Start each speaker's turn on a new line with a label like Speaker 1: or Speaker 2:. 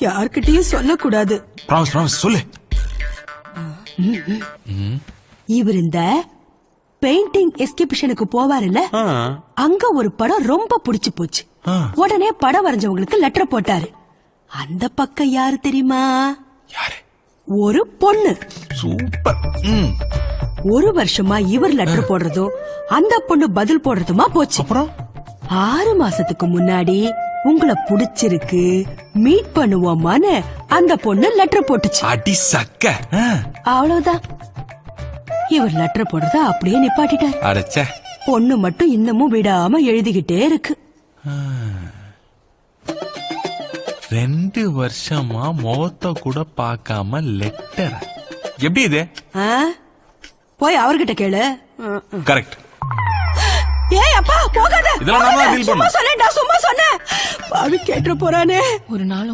Speaker 1: யார்கிட்டயும் சொல்லக்கூடாது.
Speaker 2: Promise promise சொல்லு.
Speaker 1: இவர் இந்த பெயிண்டிங் எக்ஸிபிஷனுக்கு போவாருல்ல? அங்க ஒரு படம் ரொம்ப பிடிச்சு போச்சு. உடனே படம் வரைஞ்சவங்களுக்கு லெட்டர் போட்டாரு. அந்த பக்கம் யாரு தெரியுமா? ஒரு பொண்ணு.
Speaker 2: சூப்பர்.
Speaker 1: ஒரு வருஷமா இவர் லெட்டர் போடுறதும் அந்த பொண்ணு பதில் போடுறதுமா போச்சு. ஆறு மாசத்துக்கு முன்னாடி உங்களை புடிச்சிருக்கு மீட் பண்ணுவோமான்னு அந்த பொண்ணு லெட்டர் போட்டுச்சு.
Speaker 2: அடி சக்க.
Speaker 1: அவ்வளவுதான். இவர் லெட்டர் போடுறத அப்படியே நிப்பாட்டிட்டார்.
Speaker 2: அடச்சே.
Speaker 1: பொண்ணு மட்டும் இன்னமும் விடாம எழுதிக்கிட்டே இருக்கு.
Speaker 2: ரெண்டு வருஷமா முகத்த கூட பார்க்காம லெட்டர் எப்படி இது?
Speaker 1: போய் அவர்கிட்ட கேளு.
Speaker 2: கரெக்ட்
Speaker 1: ஏய் அப்பா போகாத
Speaker 2: இதெல்லாம் நாம தான்
Speaker 1: போகாத.
Speaker 2: deal
Speaker 1: சும்மா. சொன்னேன்டா சும்மா சொன்னேன் பாவி கேட்டு போறானே
Speaker 3: ஒரு நாள்